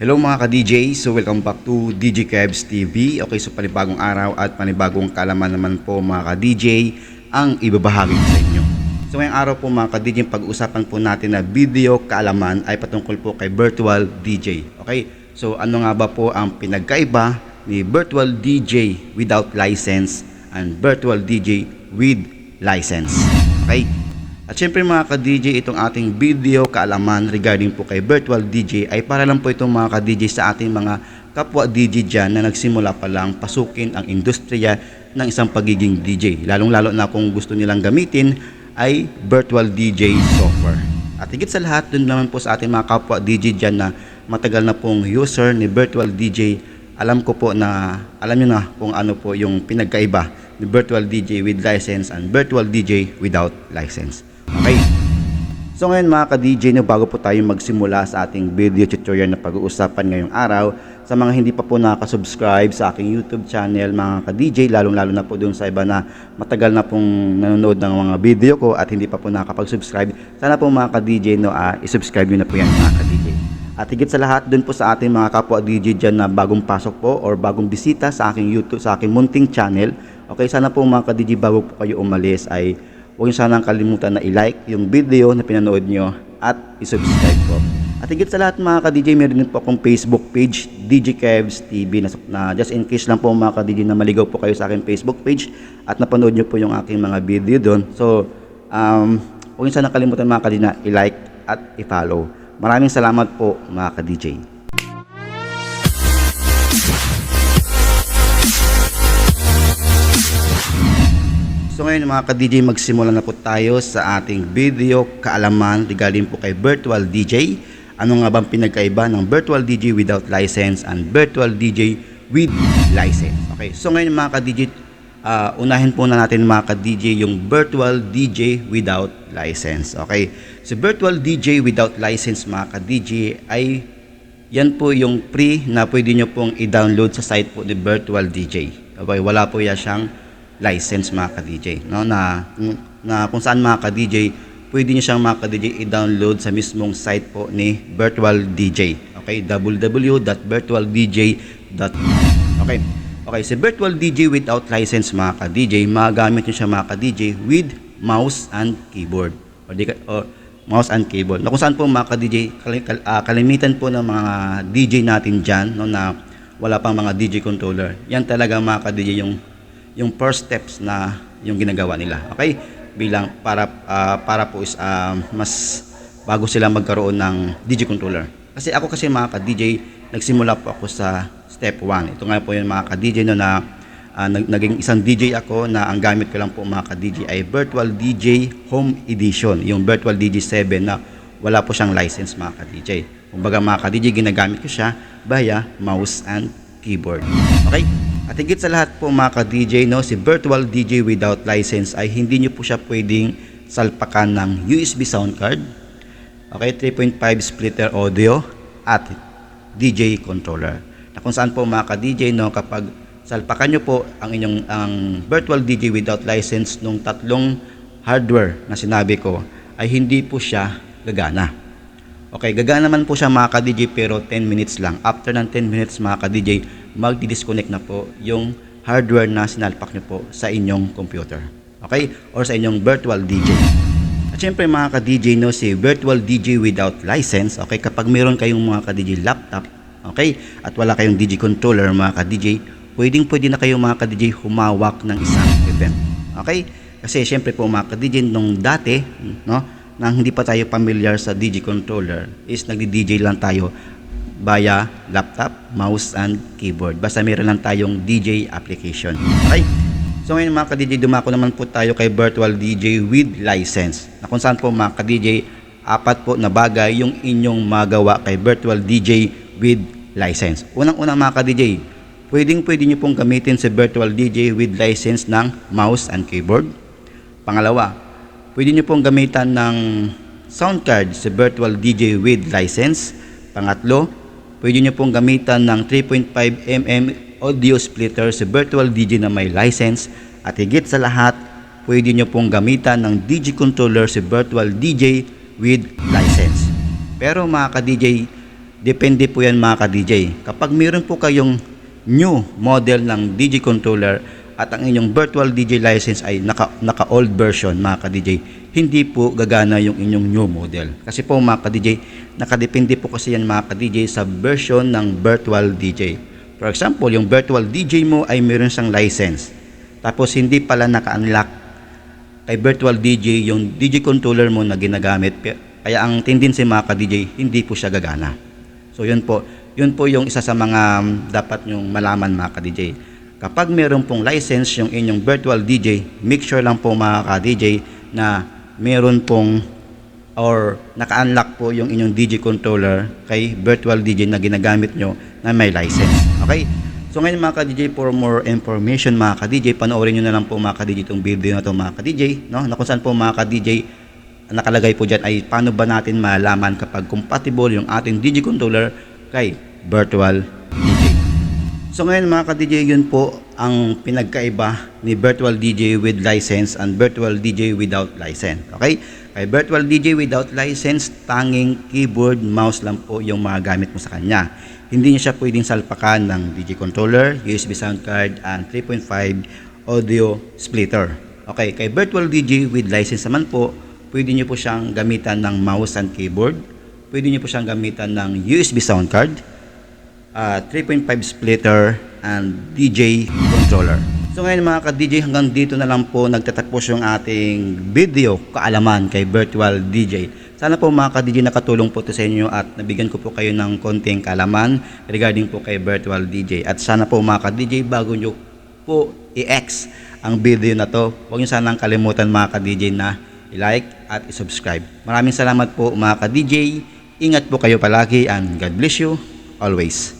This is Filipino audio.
Hello mga ka-DJ, so welcome back to DJ Kebs TV. Okay, so panibagong araw at panibagong kalaman naman po mga ka-DJ ang ibabahagi sa inyo. So ngayong araw po mga ka-DJ, pag-usapan po natin na video kaalaman ay patungkol po kay Virtual DJ. Okay, so ano nga ba po ang pinagkaiba ni Virtual DJ without license and Virtual DJ with license? Okay, at syempre mga ka-DJ, itong ating video kaalaman regarding po kay Virtual DJ ay para lang po itong mga ka-DJ sa ating mga kapwa DJ dyan na nagsimula pa lang pasukin ang industriya ng isang pagiging DJ. Lalong-lalo na kung gusto nilang gamitin ay Virtual DJ software. At higit sa lahat, dun naman po sa ating mga kapwa DJ dyan na matagal na pong user ni Virtual DJ, alam ko po na, alam nyo na kung ano po yung pinagkaiba Virtual DJ with license and Virtual DJ without license. Okay. So ngayon mga ka-DJ, no, bago po tayo magsimula sa ating video tutorial na pag-uusapan ngayong araw, sa mga hindi pa po nakasubscribe sa aking YouTube channel mga ka-DJ, lalong-lalo na po doon sa iba na matagal na pong nanonood ng mga video ko at hindi pa po nakapag-subscribe, sana po mga ka-DJ, no, ah, isubscribe nyo na po yan mga ka-DJ. At higit sa lahat, doon po sa ating mga kapwa DJ dyan na bagong pasok po or bagong bisita sa aking YouTube, sa aking munting channel, okay, sana po mga ka-DJ bago po kayo umalis ay huwag niyo sanang kalimutan na i-like yung video na pinanood nyo at i-subscribe po. At higit sa lahat mga ka-DJ, meron din po akong Facebook page, DJ Kevs TV, na, na just in case lang po mga ka-DJ na maligaw po kayo sa aking Facebook page at napanood nyo po yung aking mga video doon. So, um, huwag niyo sanang kalimutan mga ka-DJ na i-like at i-follow. Maraming salamat po mga ka-DJ. So ngayon mga ka-DJ, magsimula na po tayo sa ating video kaalaman regarding po kay Virtual DJ. Ano nga bang pinagkaiba ng Virtual DJ without license and Virtual DJ with license? Okay, so ngayon mga ka-DJ, ah, unahin po na natin mga ka-DJ yung Virtual DJ without license. Okay, so Virtual DJ without license mga ka-DJ ay yan po yung free na pwede nyo pong i-download sa site po ni Virtual DJ. Okay, wala po yan siyang license mga ka-DJ. No? Na, na kung saan mga ka-DJ, pwede nyo siyang mga ka-DJ i-download sa mismong site po ni Virtual DJ. Okay, www.virtualdj.com Okay. Okay, si Virtual DJ without license mga ka-DJ, magamit nyo siya mga ka-DJ with mouse and keyboard. O, di ka, o mouse and keyboard. Na kung saan po mga ka-DJ, kal- kal- ah, kalimitan po ng mga DJ natin dyan, no, na wala pang mga DJ controller. Yan talaga mga ka-DJ yung yung first steps na yung ginagawa nila. Okay? Bilang para ah, para po is ah, mas bago sila magkaroon ng DJ controller. Kasi ako kasi mga ka-DJ, nagsimula po ako sa step 1. Ito nga po yung mga ka-DJ no na nag- naging isang DJ ako na ang gamit ko lang po mga ka-DJ ay Virtual DJ Home Edition, yung Virtual DJ 7 na wala po siyang license mga ka-DJ. Kumbaga mga ka-DJ, ginagamit ko siya via mouse and keyboard. Okay? At higit sa lahat po mga ka-DJ, no, si Virtual DJ without license ay hindi nyo po siya pwedeng salpakan ng USB sound card, okay, 3.5 splitter audio, at DJ controller. Na kung saan po mga ka-DJ, no, kapag salpakan nyo po ang inyong ang Virtual DJ without license nung tatlong hardware na sinabi ko, ay hindi po siya gagana. Okay, gagana naman po siya mga ka-DJ pero 10 minutes lang. After ng 10 minutes mga ka-DJ, magdi-disconnect na po yung hardware na sinalpak nyo po sa inyong computer. Okay? Or sa inyong virtual DJ. At syempre mga ka-DJ, no, si virtual DJ without license, okay, kapag meron kayong mga ka-DJ laptop, okay, at wala kayong DJ controller mga ka-DJ, pwedeng pwede na kayo mga ka-DJ humawak ng isang event. Okay? Kasi syempre po mga ka-DJ, nung dati, no, nang hindi pa tayo familiar sa DJ controller, is nagdi-DJ lang tayo via laptop, mouse, and keyboard. Basta meron lang tayong DJ application. Okay? So ngayon mga ka-DJ, dumako naman po tayo kay Virtual DJ with license. Na kung saan po mga ka-DJ, apat po na bagay yung inyong magawa kay Virtual DJ with license. Unang-unang mga ka-DJ, pwedeng pwede nyo pong gamitin si Virtual DJ with license ng mouse and keyboard. Pangalawa, pwede nyo pong gamitan ng sound card si Virtual DJ with license. Pangatlo, pwede nyo pong gamitan ng 3.5mm audio splitter si Virtual DJ na may license. At higit sa lahat, pwede nyo pong gamitan ng DJ controller si Virtual DJ with license. Pero mga ka-DJ, Depende po yan mga ka-DJ. Kapag meron po kayong new model ng DJ controller at ang inyong virtual DJ license ay naka, naka old version mga ka-DJ, hindi po gagana yung inyong new model. Kasi po mga ka-DJ, nakadepende po kasi yan mga ka-DJ sa version ng virtual DJ. For example, yung virtual DJ mo ay meron siyang license. Tapos hindi pala naka-unlock kay virtual DJ yung DJ controller mo na ginagamit. Kaya ang tendency mga ka-DJ, hindi po siya gagana. So yun po, yun po yung isa sa mga um, dapat nyong malaman mga ka-DJ. Kapag meron pong license yung inyong virtual DJ, make sure lang po mga ka-DJ na meron pong or naka-unlock po yung inyong DJ controller kay virtual DJ na ginagamit nyo na may license. Okay? So ngayon mga ka-DJ, for more information mga ka-DJ, panoorin nyo na lang po mga ka-DJ itong video na to mga ka-DJ, no? Na kung saan po mga ka-DJ, nakalagay po dyan ay paano ba natin malaman kapag compatible yung ating DJ controller kay virtual. So ngayon mga ka-DJ, yun po ang pinagkaiba ni virtual DJ with license and virtual DJ without license. Okay? Kay virtual DJ without license, tanging keyboard, mouse lang po yung mga gamit mo sa kanya. Hindi niya siya pwedeng salpakan ng DJ controller, USB sound card, and 3.5 audio splitter. Okay, kay virtual DJ with license naman po, pwede niyo po siyang gamitan ng mouse and keyboard. Pwede niyo po siyang gamitan ng USB sound card, uh, 3.5 splitter and DJ controller. So ngayon mga ka-DJ hanggang dito na lang po nagtatapos yung ating video kaalaman kay Virtual DJ. Sana po mga ka-DJ nakatulong po to sa inyo at nabigyan ko po kayo ng konting kaalaman regarding po kay Virtual DJ. At sana po mga ka-DJ bago nyo po i-X ang video na to, huwag nyo sanang kalimutan mga ka-DJ na i-like at i-subscribe. Maraming salamat po mga ka-DJ. Ingat po kayo palagi and God bless you always.